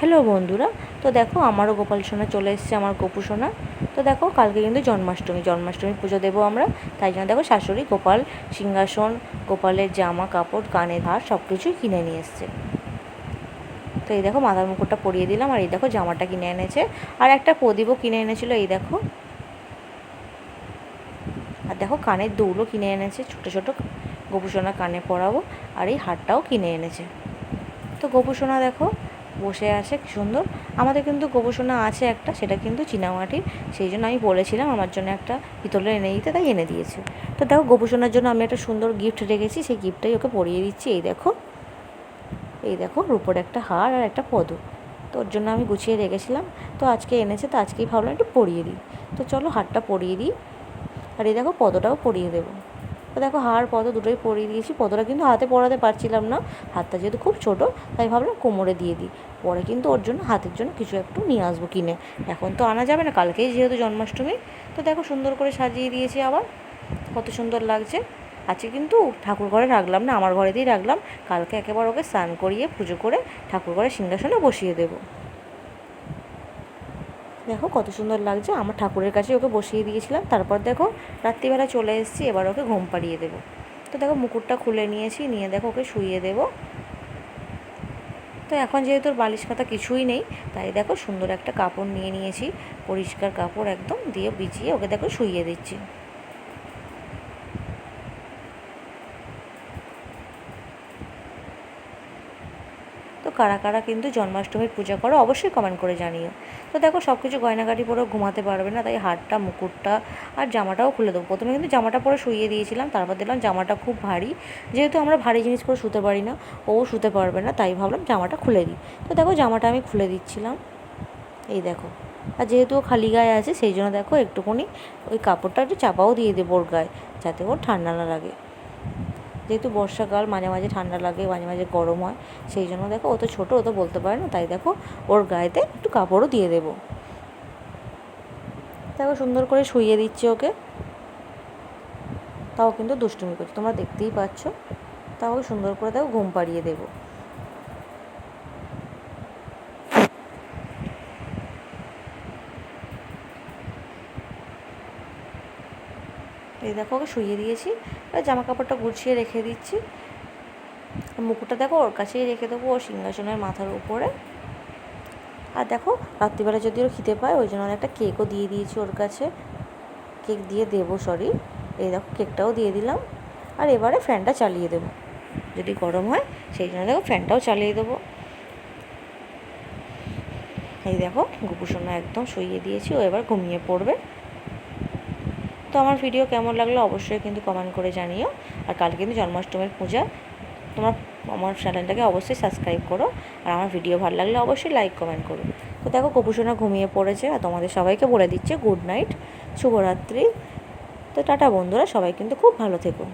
Hello বন্ধুরা, তো দেখো আমারও গোপাল সোনা চলে এসেছে, আমার গোপু সোনা। তো দেখো কালকে কিন্তু জন্মাষ্টমী জন্মাষ্টমী পুজো দেবো আমরা। তাই জন্য দেখো শাশুড়ি গোপাল, সিংহাসন, গোপালের জামা, কাপড়, কানের ধার সব কিছুই কিনে নিয়ে এসছে। তো এই দেখো মাথার মুকুটটা পরিয়ে দিলাম, আর এই দেখো জামাটা কিনে এনেছে। আর একটা প্রদীপও কিনে এনেছিল, এই দেখো। আর দেখো কানের দুলও কিনে এনেছে, ছোটো ছোটো গোপুসোনা কানে পরাবো, আর এই হারটাও কিনে এনেছে। তো গোপুসোনা দেখো বসে আছে, কি সুন্দর। আমাদের কিন্তু গোপুসোনা আছে একটা, সেটা কিন্তু চীনামাটির। সেই জন্য আমি বলেছিলাম, আমার জন্য একটা পিতলের এনে দিতে, তাই এনে দিয়েছে। তো দেখো গোপুসোনার জন্য আমি একটা সুন্দর গিফট রেখেছি, সেই গিফটটাই ওকে পরিয়ে দিচ্ছি। এই দেখো এই দেখো, রূপোর একটা হার আর একটা পদক তো ওর জন্য আমি গুছিয়ে রেখেছিলাম। তো আজকে এনেছে, তো আজকেই ভাবলাম একটু পরিয়ে দিই। তো চলো, হারটা পরিয়ে দিই। আর এই দেখো, পদটাও পরিয়ে দেবো। তো দেখো হার পদ দুটোই পরিয়ে দিয়েছি। পদটা কিন্তু হাতে পরাতে পারছিলাম না। হাতটা যেহেতু খুব ছোট, তাই ভাবলাম কোমরে দিয়ে দিই। পরে কিন্তু ওর জন্য হাতের জন্য কিছু একটু নিয়ে আসব কিনে। এখন তো আনা যাবে না, কালকেই যেহেতু জন্মাষ্টমী। তো দেখো সুন্দর করে সাজিয়ে দিয়েছি আবার। কত সুন্দর লাগছে। আজকে কিন্তু ঠাকুর ঘরে রাখলাম না, আমার ঘরে দিয়েই রাখলাম। কালকে একেবারে ওকে স্নান করিয়ে, পুজো করে ঠাকুর ঘরে সিংহাসনে বসিয়ে দেবো। দেখো কত সুন্দর লাগছে। আমার ঠাকুরের কাছে ওকে বসিয়ে দিয়েছিলাম। তারপর দেখো রাত্রিবেলা চলে এসেছি, এবার ওকে ঘুম পাড়িয়ে দেবো। তো দেখো মুকুটটা খুলে নিয়েছি, নিয়ে দেখো ওকে শুইয়ে দেবো। তো এখন যেহেতু বালিশ খাতা কিছুই নেই, তাই দেখো সুন্দর একটা কাপড় নিয়ে নিয়েছি। পরিষ্কার কাপড় একদম দিয়ে বিছিয়ে ওকে দেখো শুইয়ে দিচ্ছি। কারা কারা কিন্তু জন্মাষ্টমীর পূজা করো অবশ্যই কমেন্ট করে জানিও। তো দেখো সব কিছু গয়নাগাটি পরেও ঘুমাতে পারবে না, তাই হারটা, মুকুটটা আর জামাটাও খুলে দেবো। প্রথমে কিন্তু জামাটা পরে শুইয়ে দিয়েছিলাম, তারপর দেখলাম জামাটা খুব ভারী। যেহেতু আমরা ভারী জিনিস করে শুতে পারি না, ও শুতে পারবে না, তাই ভাবলাম জামাটা খুলে দিই। তো দেখো জামাটা আমি খুলে দিচ্ছিলাম। এই দেখো, আর যেহেতু ও খালি গায়ে আছে, সেই জন্য দেখো একটুখানি ওই কাপড়টা একটু চাপাও দিয়ে দেবো ওর গায়ে, যাতে ওর ঠান্ডা না লাগে। যেহেতু বর্ষাকাল, মাঝে মাঝে ঠান্ডা লাগে, মাঝে মাঝে গরম হয়, সেই জন্য দেখো ও তো ছোটো, ও তো বলতে পারে না, তাই দেখো ওর গায়েতে একটু কাপড়ও দিয়ে দেবো। দেখো সুন্দর করে শুইয়ে দিচ্ছে ওকে। তাও কিন্তু দুষ্টুমি করছে, তোমরা দেখতেই পাচ্ছ। তাও সুন্দর করে দেখো ঘুম পাড়িয়ে দেবো। দেখো ওকে শুইয়ে দিয়েছি। এবার জামা কাপড়টা গুছিয়ে রেখে দিচ্ছি। মুকুটটা দেখো ওর কাছেই রেখে দেবো, ওর সিংহাসনের মাথার উপরে। আর দেখো, রাত্রিবেলা যদি ওর খিদে পায়, ওই জন্য একটা কেকও দিয়ে দিয়েছি ওর কাছে। কেক দিয়ে দেবো সরি এই দেখো কেকটাও দিয়ে দিলাম। আর এবারে ফ্যানটা চালিয়ে দেবো। যদি গরম হয়, সেই জন্য দেখো ফ্যানটাও চালিয়ে দেবো। এই দেখো, গোপুসোনা একদম শুইয়ে দিয়েছি, ও এবার ঘুমিয়ে পড়বে। তো আমার ভিডিও কেমন লাগল অবশ্যই কিন্তু কমেন্ট করে জানিও। আর কালকে কিন্তু জন্মাষ্টমীর পূজা। তোমার আমার চ্যানেলটাকে অবশ্যই সাবস্ক্রাইব করো। আর আমার ভিডিও ভালো লাগলে অবশ্যই লাইক কমেন্ট করো। তো দেখো কপুসোনা ঘুমিয়ে পড়েছে আর তোমাদের সবাইকে বলে দিচ্ছে গুড নাইট শুভরাত্রি। তো টাটা বন্ধুরা, সবাই কিন্তু খুব ভালো থেকো।